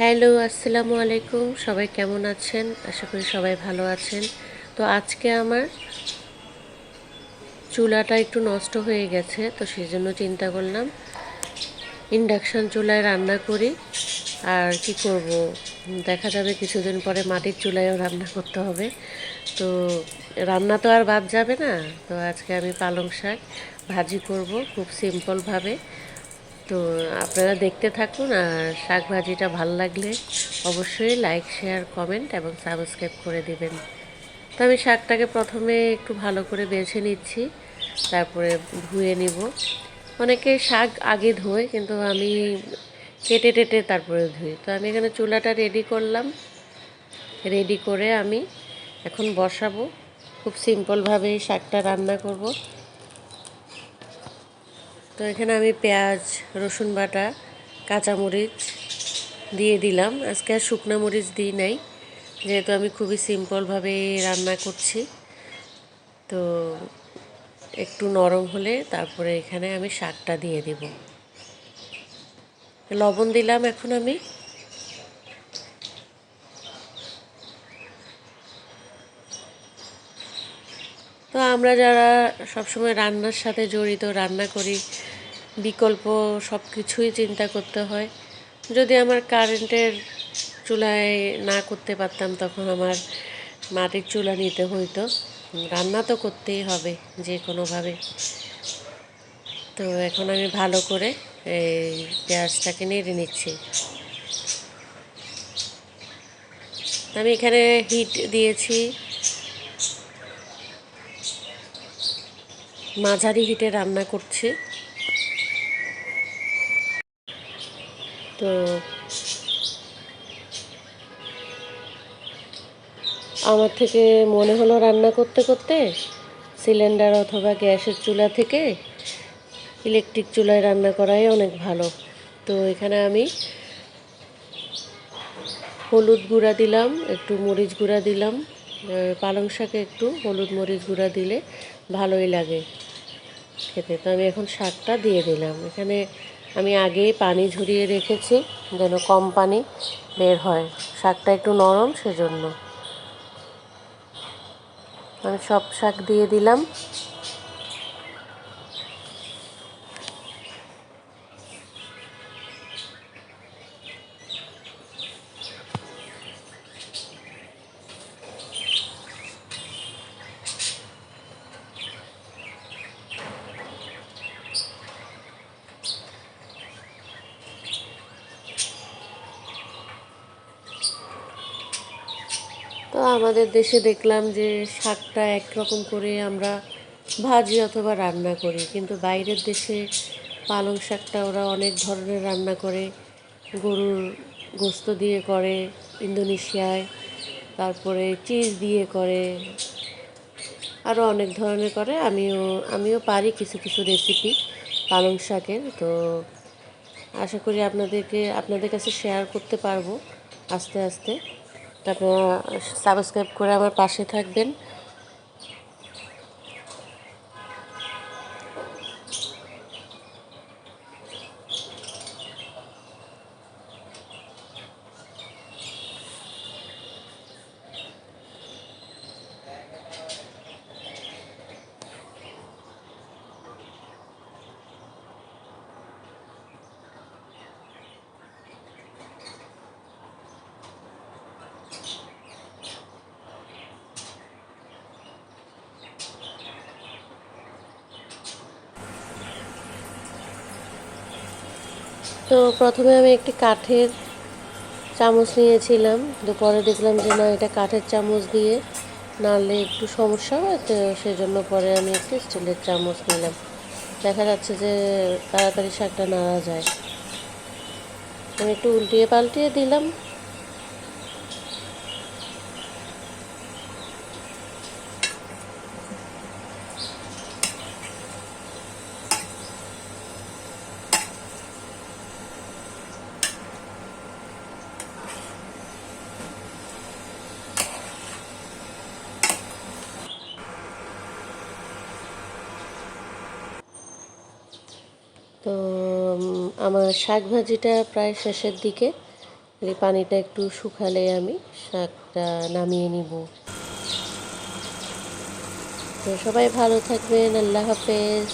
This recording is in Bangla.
হ্যালো, আসসালামু আলাইকুম। সবাই কেমন আছেন? আশা করি সবাই ভালো আছেন। তো আজকে আমার চুলাটা একটু নষ্ট হয়ে গেছে, তো সেই জন্য চিন্তা করলাম ইন্ডাকশান চুলায় রান্না করি আর কি করব? দেখা যাবে কিছুদিন পরে মাটির চুলায়ও রান্না করতে হবে। তো রান্না তো আর বাদ যাবে না। তো আজকে আমি পালং শাক ভাজি করব খুব সিম্পলভাবে তো আপনারা দেখতে থাকুন আর শাক ভাজিটা ভালো লাগলে অবশ্যই লাইক শেয়ার কমেন্ট এবং সাবস্ক্রাইব করে দিবেন। তো আমি শাকটাকে প্রথমে একটু ভালো করে বেছে নিচ্ছি, তারপরে ধুয়ে নিব। অনেকে শাক আগে ধোয়, কিন্তু আমি কেটে টেটে তারপরে ধুই। তো আমি এখানে চুলাটা রেডি করলাম। রেডি করে আমি এখন বসাবো। খুব সিম্পলভাবেই শাকটা রান্না করব। তো এখানে আমি পেঁয়াজ, রসুন বাটা, কাঁচামরিচ দিয়ে দিলাম। আজকে আর শুকনো মরিচ দিই নাই, যেহেতু আমি খুবই সিম্পলভাবে রান্না করছি। তো একটু নরম হলে তারপরে এখানে আমি শাকটা দিয়ে দেব। লবণ দিলাম এখন আমি। তো আমরা যারা সবসময় রান্নার সাথে জড়িত, রান্না করি, বিকল্প সব কিছুই চিন্তা করতে হয়। যদি আমার কারেন্টের চুলায় না করতে পারতাম, তখন আমার মাটির চুলা নিতে হইতো। রান্না তো করতেই হবে যে কোনোভাবে তো এখন আমি ভালো করে এই পেঁয়াজটাকে নেড়ে নিচ্ছি। আমি এখানে হিট দিয়েছি। মাঝারি হিটে রান্না করছি। তো আমার থেকে মনে হলো রান্না করতে করতে সিলিন্ডার অথবা গ্যাসের চুলা থেকে ইলেকট্রিক চুলায় রান্না করাই অনেক ভালো। তো এখানে আমি হলুদ গুঁড়া দিলাম, একটু মরিচ গুঁড়া দিলাম। পালং শাকে একটু হলুদ মরিচ গুঁড়া দিলে ভালোই লাগে। খেতে। তো আমি এখন শাকটা দিয়ে দিলাম। এখানে আমি আগে পানি ঝরিয়ে রেখেছি, যেন কম পানি বের হয়। শাকটা একটু নরম, সেজন্য। আমি সব শাক দিয়ে দিলাম। আমাদের দেশে দেখলাম যে শাকটা একরকম করে আমরা ভাজি অথবা রান্না করি, কিন্তু বাইরের দেশে পালং শাকটা ওরা অনেক ধরনের রান্না করে। গরুর গোস্ত দিয়ে করে ইন্দোনেশিয়ায়, তারপরে চিজ দিয়ে করে আরও অনেক ধরনের করে। আমিও আমিও পারি কিছু কিছু রেসিপি পালং শাকের। তো আশা করি আপনাদেরকে, আপনাদের কাছে শেয়ার করতে পারব আস্তে আস্তে। আপনারা সাবস্ক্রাইব করে আমার পাশে থাকবেন। তো প্রথমে আমি একটি কাঠের চামচ নিয়েছিলাম। তো পরে দেখলাম যে না, এটা কাঠের চামচ দিয়ে নাড়লে একটু সমস্যা হয়, তো সেজন্য পরে আমি একটি স্টিলের চামচ নিলাম। দেখা যাচ্ছে যে তাড়াতাড়ি শাকটা নাড়া যায়। আমি একটু উল্টিয়ে পাল্টিয়ে দিলাম। তো আমার শাক ভাজিটা প্রায় শেষের দিকে। এই পানিটা একটু শুকালে আমি শাকটা নামিয়ে নিব। তো সবাই ভালো থাকবেন, আল্লাহ হাফেজ।